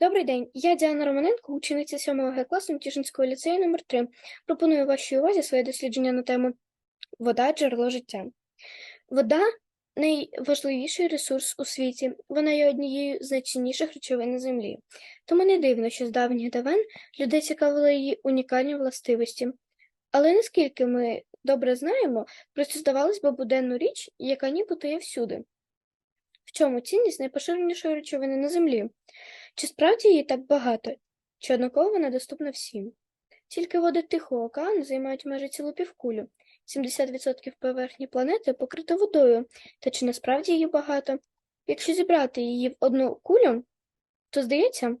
Добрий день, я Діана Романенко, учениця 7 Г класу Мтішинського ліцею номер 3 Пропоную вашій увазі своє дослідження на тему Вода – джерело життя. Вода – найважливіший ресурс у світі. Вона є однією з найцінніших речовин на землі. Тому не дивно, що з давніх давен людей цікавили її унікальні властивості. Але наскільки ми добре знаємо про цю, здавалось би, буденну річ, яка нібито є всюди. В чому цінність найпоширенішої речовини на землі? Чи справді її так багато? Чи однаково вона доступна всім? Тільки води Тихого океану займають майже цілу півкулю. 70% поверхні планети покрита водою. Та чи насправді її багато? Якщо зібрати її в одну кулю, то, здається,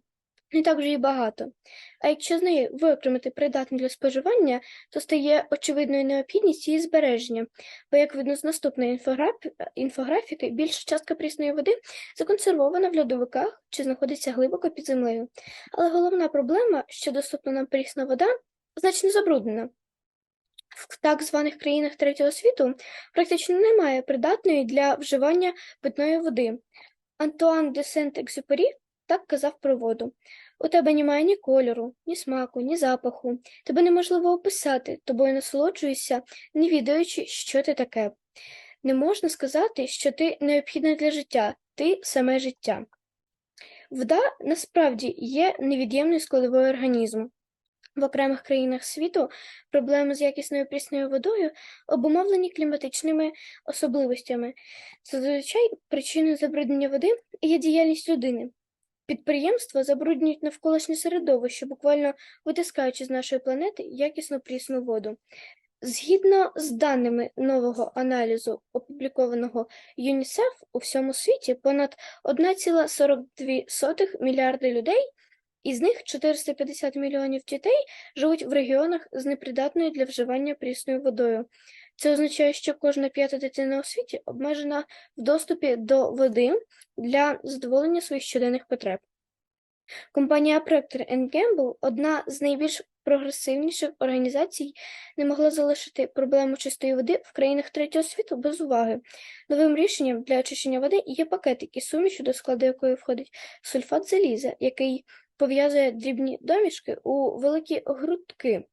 не так вже і багато. А якщо з неї виокремити придатну для споживання, то стає очевидною необхідність її збереження, бо, як видно з наступної інфографі... інфографіки, більша частка прісної води законсервована в льодовиках чи знаходиться глибоко під землею. Але головна проблема, що доступна нам прісна вода, значно забруднена. В так званих країнах третього світу практично немає придатної для вживання питної води. Антуан де Сент-Екзюпері так казав про воду. У тебе немає ні кольору, ні смаку, ні запаху. Тебе неможливо описати, тобою насолоджуєшся, не відаючи, що ти таке. Не можна сказати, що ти необхідна для життя, ти саме життя. Вода насправді є невід'ємною складовою організму. В окремих країнах світу проблеми з якісною прісною водою обумовлені кліматичними особливостями. Зазвичай причиною забруднення води є діяльність людини. Підприємства забруднюють навколишнє середовище, буквально витискаючи з нашої планети якісну прісну воду. Згідно з даними нового аналізу, опублікованого ЮНІСЕФ у всьому світі, понад 1,42 мільярди людей, із них 450 мільйонів дітей живуть в регіонах з непридатною для вживання прісною водою. Це означає, що кожна п'ята дитина у світі обмежена в доступі до води для задоволення своїх щоденних потреб. Компанія Procter Gamble, одна з найбільш прогресивніших організацій, не могла залишити проблему чистої води в країнах третього світу без уваги. Новим рішенням для очищення води є пакетик із сумішю, до складу якої входить сульфат заліза, який пов'язує дрібні домішки у великі грудки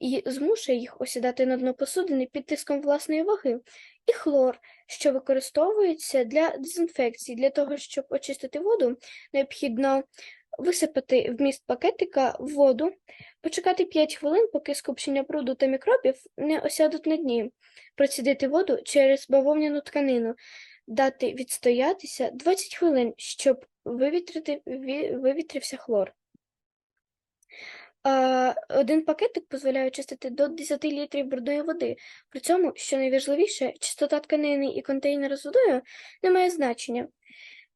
і змушує їх осідати на дно посудини під тиском власної ваги, і хлор, що використовується для дезінфекції. Для того, щоб очистити воду, необхідно висипати вміст пакетика воду, почекати 5 хвилин, поки скупчення бруду та мікробів не осядуть на дні, процідити воду через бавовняну тканину, дати відстоятися 20 хвилин, щоб вивітрити, вивітрився хлор. Один пакетик дозволяє очистити до 10 літрів брудної води. При цьому, що найважливіше, чистота тканини і контейнера з водою не має значення.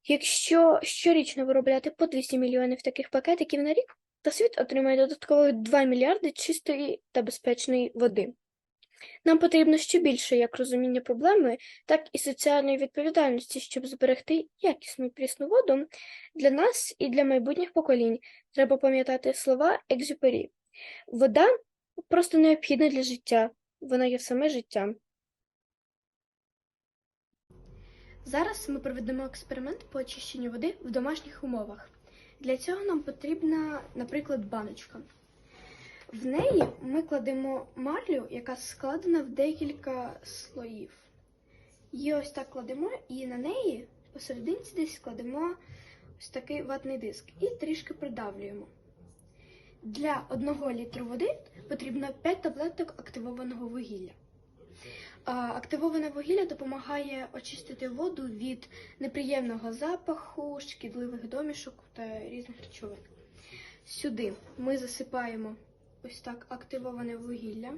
Якщо щорічно виробляти по 200 мільйонів таких пакетиків на рік, то світ отримає додаткових 2 мільярди чистої та безпечної води. Нам потрібно ще більше як розуміння проблеми, так і соціальної відповідальності, щоб зберегти якісну прісну воду для нас і для майбутніх поколінь. Треба пам'ятати слова Екзюпері. Вода просто необхідна для життя, вона є саме життя. Зараз ми проведемо експеримент по очищенню води в домашніх умовах. Для цього нам потрібна, наприклад, баночка. В неї ми кладемо марлю, яка складена в декілька слоїв. Її ось так кладемо, і на неї посерединці десь кладемо ось такий ватний диск і трішки придавлюємо. Для одного літру води потрібно 5 таблеток активованого вугілля. Активоване вугілля допомагає очистити воду від неприємного запаху, шкідливих домішок та різних речовин. Сюди ми засипаємо ось так активоване вугілля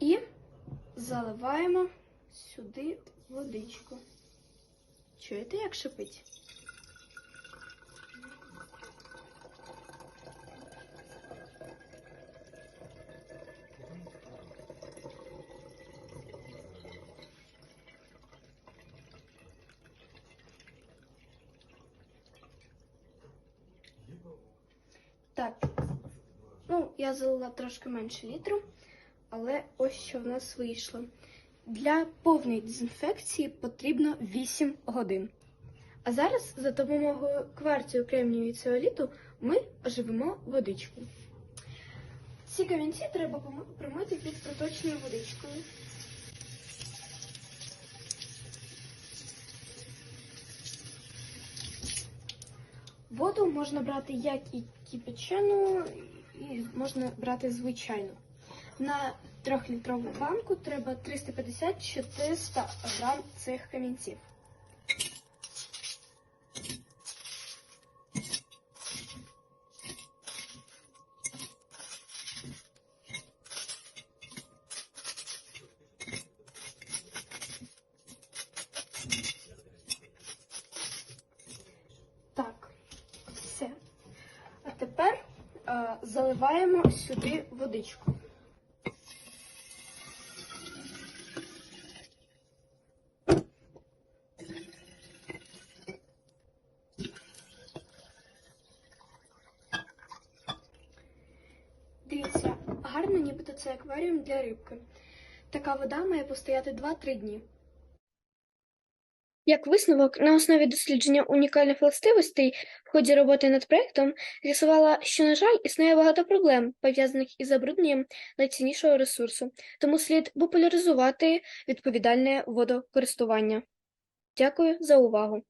і заливаємо сюди водичку. Чуєте, як шипить? Так, ну, я залила трошки менше літру, але ось що в нас вийшло. Для повної дезінфекції потрібно 8 годин. А зараз за допомогою кварцію кремнію і цеоліту ми оживимо водичку. Ці камінці треба промити під проточною водичкою. Воду можна брати як і кипячену, і можна брати звичайну. На трьохлітрову банку треба 350-400 грам цих камінців. Так, все. А тепер заливаємо сюди водичку. Дивіться, гарно нібито це акваріум для рибки. Така вода має постояти 2-3 дні. Як висновок, на основі дослідження унікальних властивостей в ході роботи над проектом з'ясувала, що, на жаль, існує багато проблем, пов'язаних із забрудненням найціннішого ресурсу, тому слід популяризувати відповідальне водокористування. Дякую за увагу!